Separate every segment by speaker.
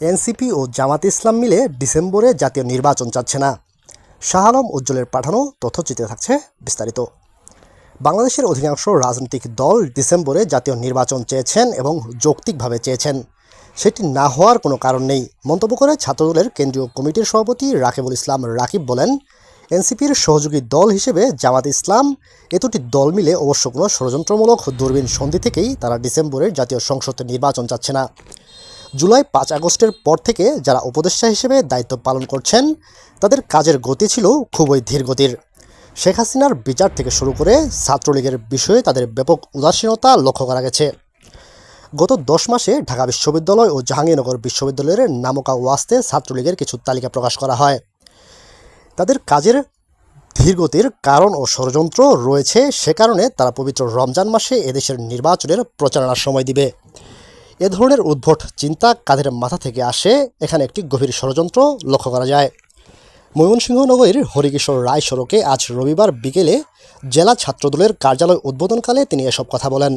Speaker 1: NCP ও জামাত ইসলাম মিলে ডিসেম্বরে জাতীয় নির্বাচন চাচ্ছে না। শাহ আলম উজ্জ্বলের পাঠানো তথ্যচিত্রে থাকছে বিস্তারিত। বাংলাদেশের অধিকাংশ রাজনৈতিক দল ডিসেম্বরে জাতীয় নির্বাচন চেয়েছেন এবং যৌক্তিকভাবে চেয়েছেন। সেটি না হওয়ার কোনো কারণ নেই। মন্তব্য করে ছাত্রদলের কেন্দ্রীয় কমিটির সভাপতি রাকিবুল ইসলাম রাকিব বলেন, এনসিপির সহযোগী দল হিসেবে জামাত ইসলাম এ দুটি দল মিলে অবশ্য কোনো ষড়যন্ত্রমূলক দূরবীন সন্ধি থেকেই তারা ডিসেম্বরের জাতীয় সংসদ নির্বাচন চাচ্ছে না। জুলাই পাঁচ আগস্টের পর থেকে যারা উপদেষ্টা হিসেবে দায়িত্ব পালন করছেন, তাদের কাজের গতি ছিল খুবই ধীরগতির। শেখ হাসিনার বিচার থেকে শুরু করে ছাত্রলীগের বিষয়ে তাদের ব্যাপক উদাসীনতা লক্ষ্য করা গেছে। গত দশ মাসে ঢাকা বিশ্ববিদ্যালয় ও জাহাঙ্গীরনগর বিশ্ববিদ্যালয়ের নামকা ওয়াস্তে ছাত্রলীগের কিছু তালিকা প্রকাশ করা হয়। তাদের কাজের ধীরগতির কারণ ও ষড়যন্ত্র রয়েছে, সে কারণে তারা পবিত্র রমজান মাসে এদেশের নির্বাচনের প্রচারণার সময় দিবে। এ ধরনের উদ্ভট চিন্তা কাদের মাথা থেকে আসে এখানে একটি গভীর ষড়যন্ত্র লক্ষ্য করা যায়। ময়মনসিংহ নগরীর হরিকিশোর রায় সড়কে আজ রবিবার বিকেলে জেলা ছাত্রদলের কার্যালয় উদ্বোধনকালে তিনি এসব কথা বলেন।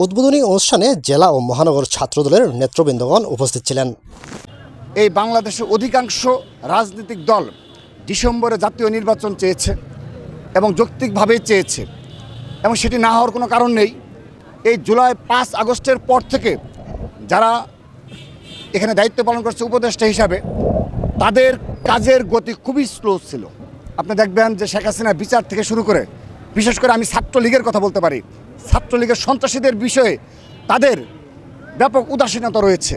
Speaker 1: উদ্বোধনী অনুষ্ঠানে জেলা ও মহানগর ছাত্রদলের নেতৃবৃন্দগণ উপস্থিত ছিলেন।
Speaker 2: এই বাংলাদেশের অধিকাংশ রাজনৈতিক দল ডিসেম্বরে জাতীয় নির্বাচন চেয়েছে এবং যৌক্তিকভাবেই চেয়েছে এবং সেটি না হওয়ার কোনো কারণ নেই। এই জুলাই পাঁচ আগস্টের পর থেকে যারা এখানে দায়িত্ব পালন করছে উপদেষ্টা হিসাবে, তাদের কাজের গতি খুবই স্লো ছিল। আপনি দেখবেন যে শেখ হাসিনা বিচার থেকে শুরু করে, বিশেষ করে আমি ছাত্রলীগের কথা বলতে পারি, ছাত্রলীগের সন্ত্রাসীদের বিষয়ে তাদের ব্যাপক উদাসীনতা রয়েছে।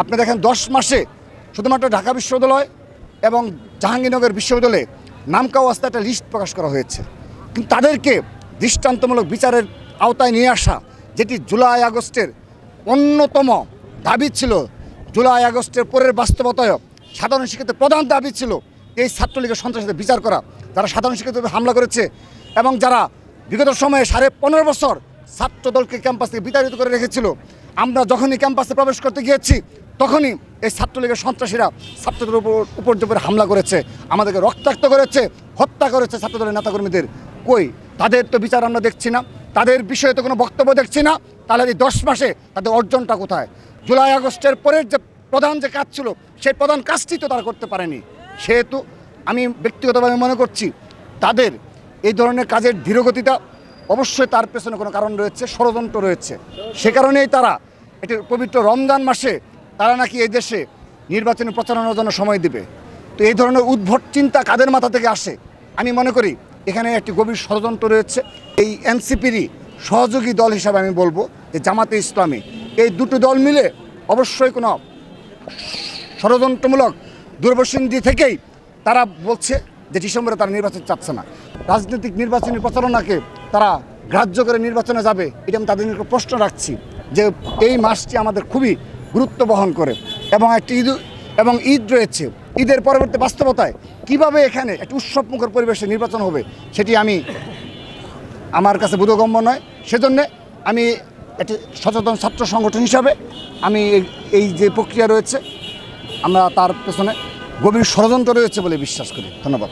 Speaker 2: আপনি দেখেন দশ মাসে শুধুমাত্র ঢাকা বিশ্ববিদ্যালয় এবং জাহাঙ্গীরনগর বিশ্ববিদ্যালয়ে নামকা অবস্থা একটা লিস্ট প্রকাশ করা হয়েছে। কিন্তু তাদেরকে দৃষ্টান্তমূলক বিচারের আওতায় নিয়ে আসা, যেটি জুলাই আগস্টের অন্যতম দাবি ছিল জুলাই আগস্টের পরের বাস্তবতায় সাধারণ শিক্ষিতের প্রধান দাবি ছিল এই ছাত্রলীগের সন্ত্রাসীদের বিচার করা। যারা সাধারণ শিক্ষিতদের হামলা করেছে এবং যারা বিগত সময়ে সাড়ে পনেরো বছর ছাত্র দলকে ক্যাম্পাস থেকে বিতাড়িত করে রেখেছিল, আমরা যখনই ক্যাম্পাসে প্রবেশ করতে গিয়েছি, তখনই এই ছাত্রলীগের সন্ত্রাসীরা ছাত্রদের উপর উপর জোপরে হামলা করেছে, আমাদেরকে রক্তাক্ত করেছে, হত্যা করেছে ছাত্রদলের নেতাকর্মীদের। কই? তাদের তো বিচার আমরা দেখছি না। তাদের বিষয়ে তো কোনো বক্তব্য দেখছি না। তাহলে এই দশ মাসে তাদের অর্জনটা কোথায়? জুলাই আগস্টের পরের যে প্রধান যে কাজ ছিল, সেই প্রধান কাজটি তো তারা করতে পারেনি। সেহেতু আমি ব্যক্তিগতভাবে মনে করছি, তাদের এই ধরনের কাজের ধীরগতিটা অবশ্যই তার পেছনে কোনো কারণ রয়েছে, ষড়যন্ত্র রয়েছে। সে কারণেই তারা এটি পবিত্র রমজান মাসে তারা নাকি এই দেশে নির্বাচনী প্রচারণার জন্য সময় দিবে। তো এই ধরনের উদ্ভট চিন্তা কাদের মাথা থেকে আসে? আমি মনে করি এখানে একটি গভীর ষড়যন্ত্র রয়েছে। এই এনসিপিরই সহযোগী দল হিসাবে আমি বলব যে জামাতে ইসলামী। এই দুটো দল মিলে অবশ্যই কোনো ষড়যন্ত্রমূলক দূরবর্ষিন্দি থেকেই তারা বলছে যে ডিসেম্বরে তারা নির্বাচন চাচ্ছে না। রাজনৈতিক নির্বাচনী প্রচারণাকে তারা গ্রাহ্য করে নির্বাচনে যাবে, এটা আমি তাদের প্রশ্ন রাখছি যে এই মাসটি আমাদের খুবই গুরুত্ব বহন করে এবং একটি ঈদ, এবং ঈদ রয়েছে। ঈদের পরবর্তী বাস্তবতায় কীভাবে এখানে একটি উৎসবমুখর পরিবেশে নির্বাচন হবে সেটি আমি আমার কাছে বোধগম্য নয়। সেজন্যে আমি একটি সচেতন ছাত্র সংগঠন হিসাবে আমি এই- যে প্রক্রিয়া রয়েছে, আমরা তার পেছনে গভীর ষড়যন্ত্র রয়েছে বলে বিশ্বাস করি। ধন্যবাদ।